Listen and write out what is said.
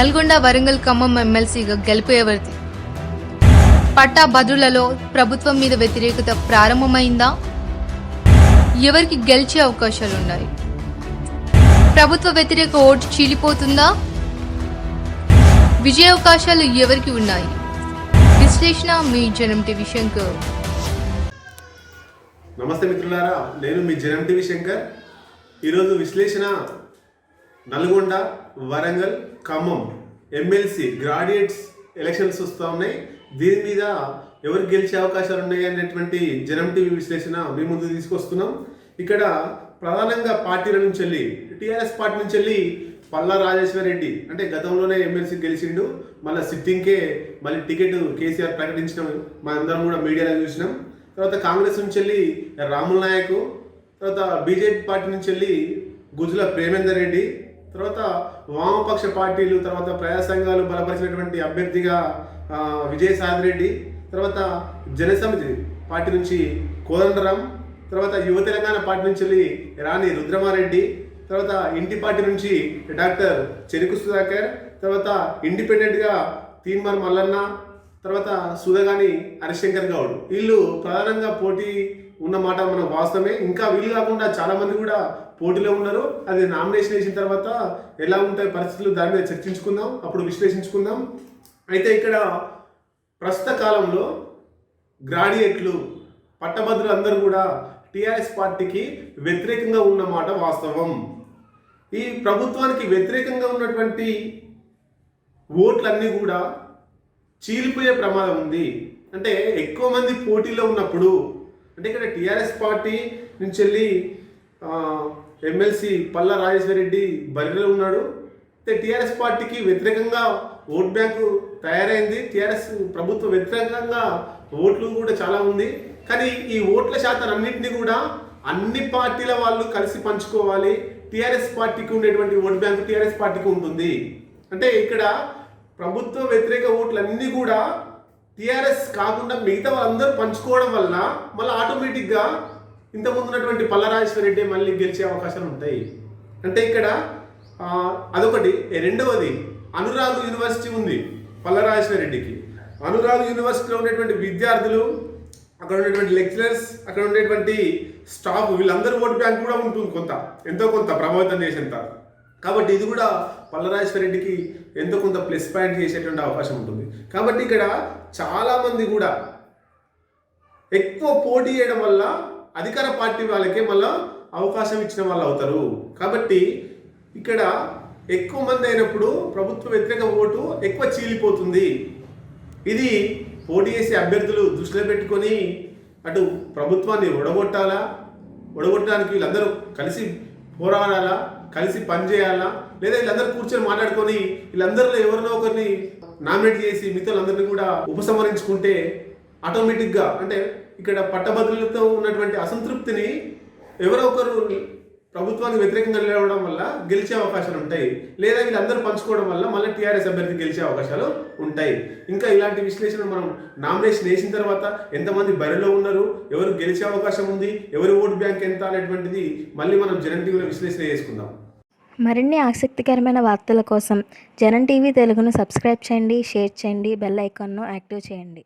నల్గొండ వరంగల్ ఖమ్మం ఎమ్మెల్సీగా గెలుపు ఎవరిది పట్టా భద్రులలో ప్రభుత్వం మీద వ్యతిరేకత ప్రారంభమైందా? ఎవరికి గెలిచే అవకాశాలున్నాయి? ప్రభుత్వ వ్యతిరేక ఓటు చీలిపోతుందా? విజయ అవకాశాలు ఎవరికి ఉన్నాయి? విశ్లేషణ మీ జనం టీవీ శంకర్. నమస్తే మిత్రులారా నేను మీ జనం టీవీ శంకర్. ఈరోజు విశ్లేషణ Nalgonda Warangal Khammam MLC graduates elections వస్తూ ఉన్నాయి. దీని మీద ఎవరు గెలిచే అవకాశాలు ఉన్నాయి అనేటువంటి జనం టీవీ విశ్లేషణ మీ ముందు తీసుకొస్తున్నాం. ఇక్కడ ప్రధానంగా పార్టీల నుంచి వెళ్ళి టీఆర్ఎస్ పార్టీ నుంచి వెళ్ళి పల్లా రాజేశ్వర్ రెడ్డి అంటే గతంలోనే ఎమ్మెల్సీ గెలిచిండు. మళ్ళీ సిట్టింగ్కే మళ్ళీ టికెట్ కేసీఆర్ ప్రకటించడం మా అందరం కూడా మీడియాలో చూసినాం. తర్వాత కాంగ్రెస్ నుంచి వెళ్ళి రాముల నాయక్ తర్వాత బీజేపీ పార్టీ నుంచి వెళ్ళి గుజుల ప్రేమేందర్ రెడ్డి తర్వాత వామపక్ష పార్టీలు తర్వాత ప్రజా సంఘాలు బలపరిచినటువంటి అభ్యర్థిగా విజయసాయి రెడ్డి తర్వాత జనసమితి పార్టీ నుంచి కోదండరాం తర్వాత యువ తెలంగాణ పార్టీ నుంచి వెళ్ళి రాణి రుద్రమారెడ్డి తర్వాత ఇంటి పార్టీ నుంచి డాక్టర్ చెరుకు సుధాకర్ తర్వాత ఇండిపెండెంట్గా తీన్మార్ మల్లన్న తర్వాత సుధగాని హరిశంకర్ గౌడ్. వీళ్ళు ప్రధానంగా పోటీ ఉన్న మాట మన వాస్తవమే. ఇంకా వీలు కాకుండా చాలా మంది కూడా పోటీలో ఉన్నారు. అది నామినేషన్ వేసిన తర్వాత ఎలా ఉంటాయి పరిస్థితులు దాని మీద చర్చించుకుందాం. అప్పుడు విశ్లేషించుకుందాం. అయితే ఇక్కడ ప్రస్తుత కాలంలో గ్రాడ్యుయేట్లు పట్టభద్రులు అందరూ కూడా టీఆర్ఎస్ పార్టీకి వ్యతిరేకంగా ఉన్న మాట వాస్తవం. ఈ ప్రభుత్వానికి వ్యతిరేకంగా ఉన్నటువంటి ఓట్లన్నీ కూడా చీలిపోయే ప్రమాదం ఉంది. అంటే ఎక్కువ మంది పోటీలో ఉన్నప్పుడు అంటే ఇక్కడ టీఆర్ఎస్ పార్టీ నుంచి వెళ్ళి ఎమ్మెల్సీ పల్లా రాజేశ్వర రెడ్డి బరిలో ఉన్నాడు. అయితే టీఆర్ఎస్ పార్టీకి వ్యతిరేకంగా ఓట్ బ్యాంకు తయారైంది. టీఆర్ఎస్ ప్రభుత్వ వ్యతిరేకంగా ఓట్లు కూడా చాలా ఉంది. కానీ ఈ ఓట్ల శాతం అన్నింటినీ కూడా అన్ని పార్టీల వాళ్ళు కలిసి పంచుకోవాలి. టీఆర్ఎస్ పార్టీకి ఉండేటువంటి ఓట్ బ్యాంకు టీఆర్ఎస్ పార్టీకి ఉంటుంది. అంటే ఇక్కడ ప్రభుత్వ వ్యతిరేక ఓట్లన్నీ కూడా టీఆర్ఎస్ కాకుండా మిగతా వాళ్ళందరూ పంచుకోవడం వల్ల మళ్ళీ ఆటోమేటిక్గా ఇంతకుముందు ఉన్నటువంటి పల్లరాజేశ్వర రెడ్డి మళ్ళీ గెలిచే అవకాశాలు ఉంటాయి. అంటే ఇక్కడ అదొకటి. రెండవది అనురాగ్ యూనివర్సిటీ ఉంది పల్లరాజేశ్వర రెడ్డికి. అనురాగ్ యూనివర్సిటీలో ఉన్నటువంటి విద్యార్థులు అక్కడ ఉండేటువంటి లెక్చరర్స్ అక్కడ ఉండేటువంటి స్టాఫ్ వీళ్ళందరూ ఓటు బ్యాంక్ కూడా ఉంటుంది కొంత. ఎంతో కొంత ప్రభావితం చేసేంత. కాబట్టి ఇది కూడా పల్లరాజేశ్వర రెడ్డికి ఎంతో కొంత ప్లస్ పాయింట్ చేసేటువంటి అవకాశం ఉంటుంది. కాబట్టి ఇక్కడ చాలామంది కూడా ఎక్కువ పోటీ చేయడం వల్ల అధికార పార్టీ వాళ్ళకే మళ్ళా అవకాశం ఇచ్చిన వాళ్ళు అవుతారు. కాబట్టి ఇక్కడ ఎక్కువ మంది అయినప్పుడు ప్రభుత్వ వ్యతిరేక ఓటు ఎక్కువ చీలిపోతుంది. ఇది పోటీ చేసే అభ్యర్థులు దృష్టిలో పెట్టుకొని అటు ప్రభుత్వాన్ని ఒడగొట్టాలా ఒడగొట్టడానికి వీళ్ళందరూ కలిసి పోరాడాలా? కలిసి పనిచేయాలా లేదా వీళ్ళందరూ కూర్చొని మాట్లాడుకొని వీళ్ళందరిలో ఎవరినో ఒకరిని నామినేట్ చేసి మిగతా కూడా ఉపసంహరించుకుంటే ఆటోమేటిక్గా అంటే ఇక్కడ పట్టభద్రులతో ఉన్నటువంటి అసంతృప్తిని ఎవరో ఒకరు ప్రభుత్వానికి వ్యతిరేకంగా నిలవడం వల్ల గెలిచే అవకాశాలు ఉంటాయి. లేదా వీళ్ళందరూ పంచుకోవడం వల్ల మళ్ళీ టీఆర్ఎస్ అభ్యర్థి గెలిచే అవకాశాలు ఉంటాయి. ఇంకా ఇలాంటి విశ్లేషణ మనం నామినేషన్ వేసిన తర్వాత ఎంతమంది బరిలో ఉన్నారు ఎవరు గెలిచే అవకాశం ఉంది ఎవరి ఓటు బ్యాంక్ ఎంత అనేటువంటిది మళ్ళీ మనం జనం టీవీలో విశ్లేషణ చేసుకుందాం. మరిన్ని ఆసక్తికరమైన వార్తల కోసం జనం టీవీ తెలుగును సబ్స్క్రైబ్ చేయండి షేర్ చేయండి బెల్ ఐకాన్ను యాక్టివ్ చేయండి.